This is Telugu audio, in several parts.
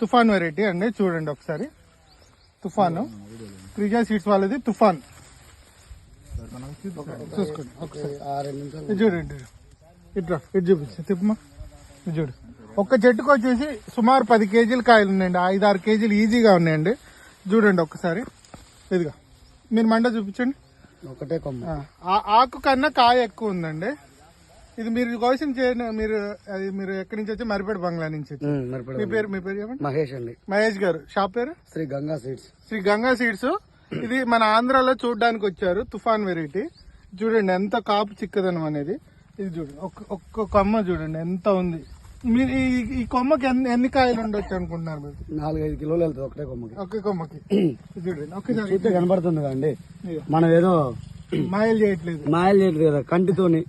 తుఫాన్ వెరైటీ అండి చూడండి ఒకసారి. తుఫాను. త్రిజా సీట్స్ వాళ్ళది తుఫాన్. చూసుకోండి ఒకసారి. చూడండి ఇట్లా ఇటు చూపించు తిప్పమా? చూడు. ఒక్క చెట్టుకు వచ్చేసి సుమారు పది కేజీలు కాయలు ఉన్నాయండి. ఐదు ఆరు కేజీలు ఈజీగా ఉన్నాయండి. చూడండి ఒక్కసారి ఇదిగా. మీరు మండ చూపించండి. ఒకటే కొమ్మ. ఆకు కన్నా కాయ ఎక్కువ ఉందండి. ఇది మీరు కోసిన చేయను మీరు అది మీరు ఎక్కడి నుంచి వచ్చి మరిపేట బంగ్లా నుంచి వచ్చి. మీ పేరు మీ పేరు చెప్పండి. మహేష్ అండి. మహేష్ గారు. షాప్ పేరు? శ్రీ గంగా సీడ్స్. శ్రీ గంగా సీడ్స్. ఇది మన ఆంధ్రాలో చూడడానికి వచ్చారు తుఫాన్ వెరైటీ. చూడండి ఎంత కాపు చిక్కదనం అనేది. ఇది చూడండి ఒక్క ఒక్క కొమ్మ చూడండి ఎంత ఉంది. మీరు ఈ కొమ్మకి ఎన్ని కాయలు ఉండొచ్చు అనుకుంటున్నారు మీరు? నాలుగైదు కిలోలు వెళ్తుంది ఒకటే కొమ్మకి. ఒక్క కొమ్మకి. చూడండి ఒక్కసారి చూస్తే కనబడుతుంది కదండి. మనం ఏదో మాయలు చేయట్లేదు. మాయలు చేయట్లేదు కదా కంటితోని.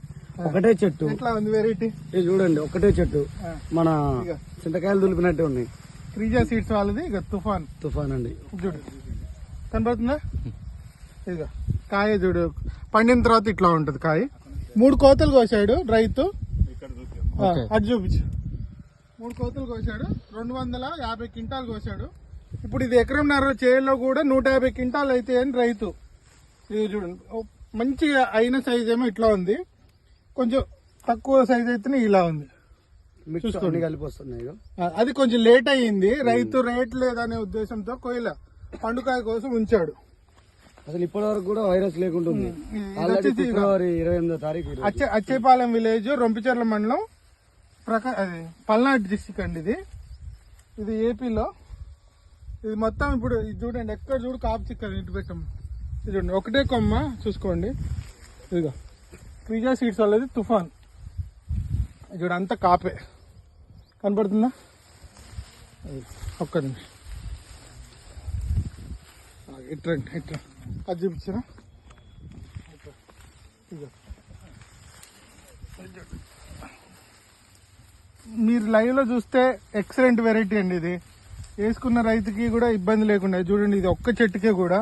ఒకటే చెట్టు. ఎట్లా ఉంది వెరైటీ ఇది చూడండి ఒకటే చెట్టు. మన ఇక. చింతకాయలు దులిపినట్టే ఉన్నాయి. త్రీజా సీడ్స్ వాళ్ళది ఇక తుఫాన్. తుఫాన్ అండి. చూడు. కనబడుతుందా? ఇదిగో కాయ చూడు. పండిన తర్వాత ఇట్లా ఉంటది కాయ. మూడు కోతలు కోసాడు రైతు. ఆ, అటు చూపించు. మూడు కోతలు కోసాడు. రెండు వందల యాభై క్వింటాలు కోసాడు. ఇప్పుడు ఇది ఎకరంన్నర చేలో కూడా నూట యాభై క్వింటాలు అయితే అని రైతు. ఇది చూడండి ఓ మంచిగా అయిన సైజ్ ఏమో ఇట్లా ఉంది. కొంచెం తక్కువ సైజ్ అయితేనే ఇలా ఉంది. అన్ని కలిపి వస్తున్నాయి అది కొంచెం లేట్ అయ్యింది. రైతు రేట్ లేదనే ఉద్దేశంతో కోయిల పండుకాయ కోసం ఉంచాడు. అసలు ఇప్పటి వరకు కూడా వైరస్ లేకుండా ఫిబ్రవరి ఇరవై ఎనిమిదో తారీఖు అచ్చేపాలెం విలేజ్ రొంపిచెర్ల మండలం ప్రకా అది పల్నాడు డిస్టిక్ అండి ఇది. ఇది ఏపీలో ఇది మొత్తం ఇప్పుడు ఇది చూడండి ఎక్కడ చూడు కాపు చిక్కదు ఇటు పెట్టాం. ఇది చూడండి ఒకటే కొమ్మ చూసుకోండి. ఇదిగో. క్రీజా సీడ్స్ వాళ్ళది తుఫాన్. ఇది అంతా కాపే. కనపడుతుందా? ఒక్క నిమిషం. ఇట్రండి ఇట్రా అది చూపించరా? మీరు లైవ్లో చూస్తే ఎక్సలెంట్ వెరైటీ అండి ఇది. వేసుకున్న రైతుకి కూడా ఇబ్బంది లేకుండా చూడండి ఇది ఒక్క చెట్టుకే కూడా.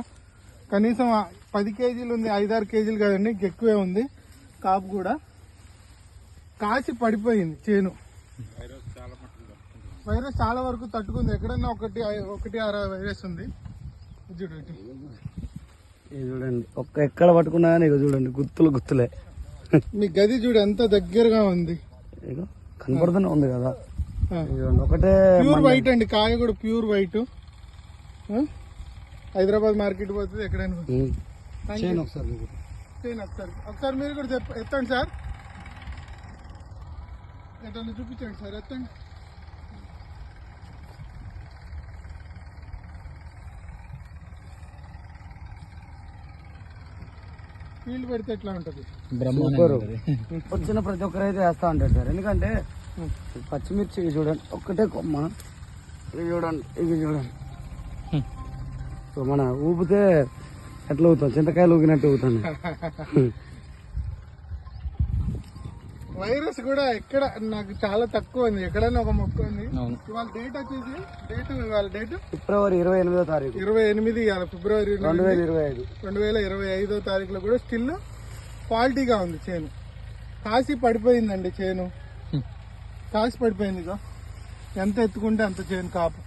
కనీసం పది కేజీలు ఉంది ఐదారు కేజీలు కదండి ఎక్కువే ఉంది. కాపు కూడా కాసి పడిపోయింది చేను. వైరస్ చాలా వరకు తట్టుకుంది. ఎక్కడన్నా ఒకటి ఒకటి అర వైరస్ ఉంది. ఇది చూడండి. ఇది చూడండి. ఒక్క ఎక్కడ పట్టుకున్నా కానీ ఇగో చూడండి. గుత్తులు గుత్తులే. మీ గది చూడు ఎంత దగ్గరగా ఉంది. కనపడుతూనే ఉంది కదా. ఒకటే ప్యూర్ వైట్ అండి. కాయ కూడా ప్యూర్ వైట్. హైదరాబాద్ మార్కెట్ పోతుంది ఎక్కడైనా చేయండి ఒకసారి. ఒకసారి మీరు కూడా చెప్ప ఎత్తండి సార్. ఎట్లా చూపించండి సార్ ఎత్తండి. ఫీల్డ్ పెడితే ఎట్లా ఉంటుంది? వచ్చిన ప్రతి ఒక్కరు అయితే వేస్తా ఉంటారు సార్. ఎందుకంటే. పచ్చిమిర్చి ఇవి చూడండి ఒక్కటే కొమ్మ. ఇవి చూడండి ఇవి చూడండి. సో మన ఊపితే ఎట్లా ఊగుతాం చింతకాయలు ఊగినట్టు ఊగుతాను. వైరస్ కూడా ఎక్కడ నాకు చాలా తక్కువ ఉంది. ఎక్కడైనా ఒక మొక్క ఉంది. ఇవాళ డేట్ వచ్చేసి డేట్ ఇవాళ డేట్ ఫిబ్రవరి ఇరవై ఎనిమిదో తారీఖు. ఇరవై ఎనిమిది ఇవాళ ఫిబ్రవరి రెండు వేల ఇరవై ఐదు. రెండు వేల ఇరవై ఐదో తారీఖులో కూడా స్టిల్ క్వాలిటీగా ఉంది చేను. కాసి పడిపోయిందండి చేను. కాసి పడిపోయింది ఇక ఎంత ఎత్తుకుంటే అంత చేను కాపు.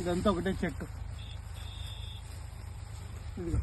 ఇదంతా ఒకటే చెట్టు. Güle.